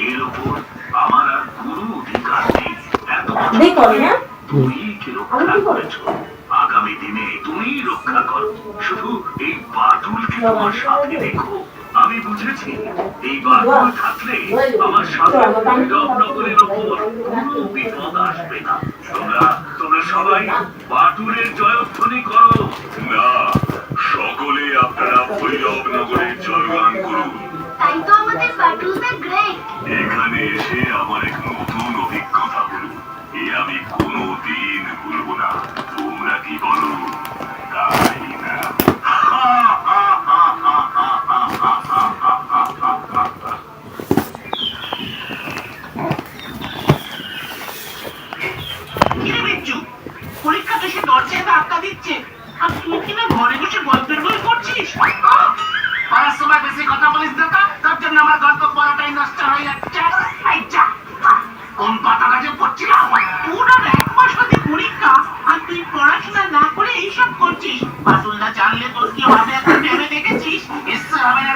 এর উপর আমার আর কোনো অধিকার নেই এত বছর দেখো ধরে না তুমি কি রক্ষা করেছ আগামী দিনে তুমি রক্ষা করো শুধু এই বাদুলকে তোমার সাথে দেখো আমি বুঝেছি এই বাদুল থাকলে আমার সাথে নগরের ওপর কোনো বিপদ আসবে না তোমরা তোমরা সবাই বাদুলের জয়ধ্বনি করো না সকলে আপনারা ভৈরব নগরের জয়গান করুন তাই তো আমাদের বাটুলদা গ্রেট এখানে এসে আমার এক নতুন অভিজ্ঞতা হলো। এ আমি কোনোদিন ভুলবো না। তোমরা কি বলো? তাই না? সে দরজায় ধাক্কা দিচ্ছে। আর তুই কিনা ঘরে বসে গল্পের বই করছিস পড়ার সময় বেশি কথা বলিস না জন্য আমার গল্প পড়াটাই নষ্ট হয়ে যাচ্ছে। কোন পাতাটা যে পড়ছিলাম পুরো এক মাস বাদে পরীক্ষা, আর তুই পড়াশোনা না করে এইসব করছিস? বাতুল না জানলে তোর কি হবে? ভেবে দেখেছিস? ঈশ্বর হবে না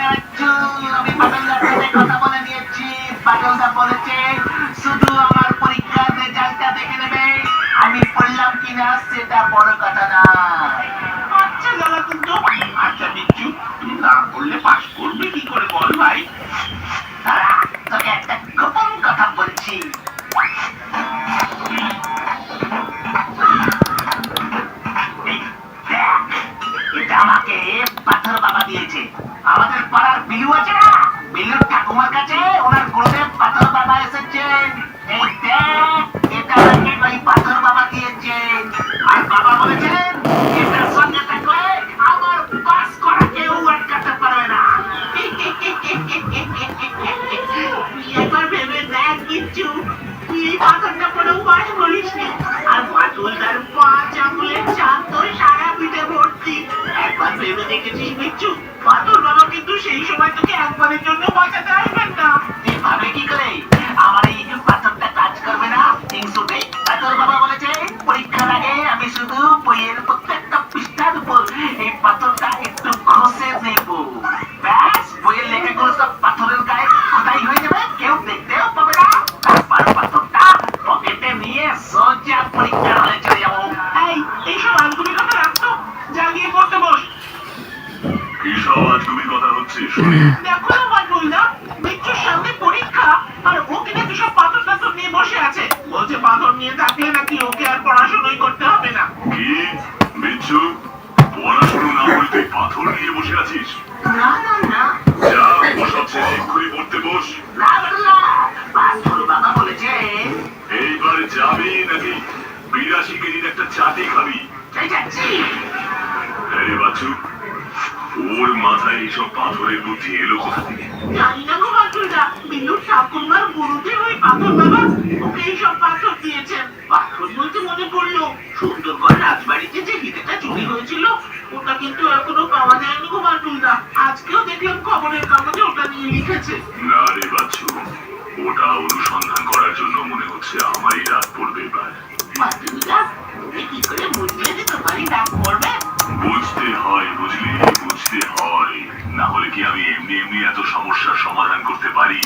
শুধু আমার পরীক্ষার রেজাল্টটা দেখে নেবে। আমি পড়লাম কিনা সেটা বড় কথা নয়। কাছে ওনার গুরুদেব পাথর বাবা না। তুই কিচ্ছু পাথরটা পরেও পাস করিস আর বাটুলদার পাঁচ আঙুলের চাঁদ সারা পিঠে ভর্তি। একবার ভেবে দেখেছিস বিচ্ছু পাথর বাবা কিন্তু সেই সময় তোকে একবারের জন্য বাঁচাতে কথা হচ্ছে দেখো না বাটুলদা বিচ্ছুর সামনে পরীক্ষা আর ও কিনা কিসব পাথর টাথর নিয়ে বসে আছে? বলছে পাথর নিয়ে থাকলে নাকি ওকে আর পড়াশোনাই করতে হবে না? কি? বিচ্ছু পড়াশুনো না করে তুই পাথর নিয়ে বসে আছিস? না না না। যা বসব ছেলে এক্ষুনি পড়তে বস। পাথর বাবা বলেছে। এইবার যাবি নাকি? বিরাশি কেজির একটা চাটি খাবি। ওর মাথায় এইসব পাথরের বুদ্ধি এলো কোথা থেকে? জানি না গো বাটুলদা বিলুর ঠাকুরমার গুরুদেব ওই পাথর বাবা ওকে এইসব পাথর দিয়েছেন পাথর বলতে মনে পড়ল সুন্দরগড় রাজবাড়িতে যে হিরেটা চুরি হয়েছিল ওটা কিন্তু এখনও পাওয়া যায়নি গো বাটুলদা আজকেও দেখলাম খবরের কাগজে ওটা নিয়ে লিখেছে। না রে বাচ্চু ওটা অনুসন্ধান করার জন্য মনে হচ্ছে আমারই রাত পড়বে এবার। বাটুলদা কি করে বুঝলে যে তোমারই ডাক পড়বে? বুঝতে হয় বুঝলি বুঝতে হয় না হলে কি আমি এমনি এমনি এত সমস্যার সমাধান করতে পারি?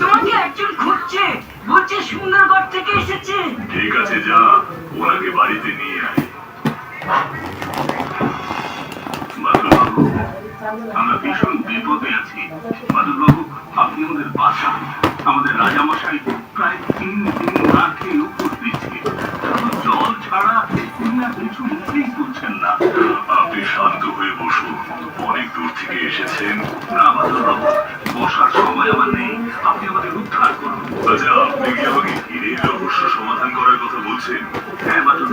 তোমাকে একজন খুঁজছে। বলছে সুন্দরগড় থেকে এসেছে। ঠিক আছে যা। ওনাকে বাড়িতে নিয়ে আয়। আমরা ভীষণ বিপদে আছি। বাদলবাবু আপনি আমাদের বাসা। থেকে এসেছেন। বাদলবাবু বসার সময় আমার নেই। আপনি আমাদের উদ্ধার করুন। আচ্ছা আপনি কি আমাকে হিরের রহস্য সমাধান করার কথা বলছেন? হ্যাঁ বাদলবাবু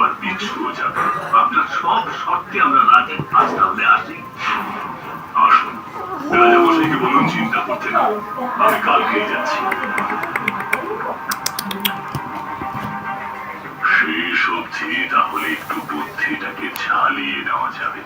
আর বিচ্ছুও যাবে। আপনার সব শর্তে আমরা রাজি। আজ তাহলে আসি। আসুন। রাজামশাইকে বলুন, চিন্তা করতে না। আমি কালকেই যাচ্ছি। সেই সবজি, তাহলে একটু বুদ্ধিটাকে ঝালিয়ে নেওয়া যাবে।